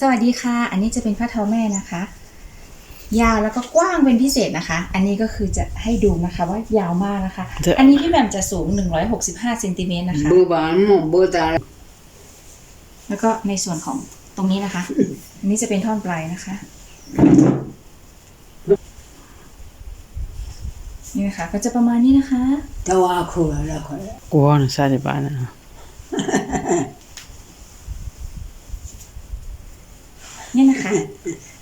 สวัสดีค่ะ อันนี้จะเป็นผ้าเท้าแม่นะคะ ยาวแล้วก็กว้างเป็นพิเศษนะคะ อันนี้ก็คือจะให้ดูนะคะว่ายาวมากนะคะเดี๋ยวอันนี้พี่แหม่มจะสูง 165เซนติเมตรนะคะ bơ bán một bơ tà แล้วก็ในส่วนของตรงนี้นะคะ อันนี้จะเป็นท่อนปลายนะคะ นี่นะคะ ก็จะประมาณนี้นะคะ tao à khổ là khổ กลัวนะซาดิบานะ นี่นะคะ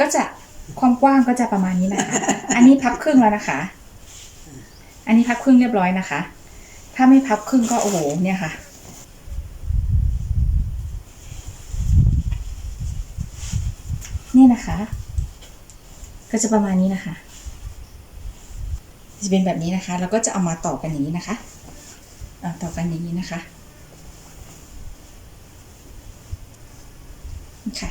ก็จะความกว้างก็จะประมาณนี้นะคะ อันนี้พับครึ่งแล้วนะคะ อันนี้พับครึ่งเรียบร้อยนะคะ ถ้าไม่พับครึ่งก็โอ้โหเนี่ยค่ะนี่นะคะ ก็จะประมาณนี้นะคะ จะเป็นแบบนี้นะคะ แล้วก็จะเอามาต่อกันอย่างนี้นะคะเอาต่อกันอย่างนี้นะคะค่ะ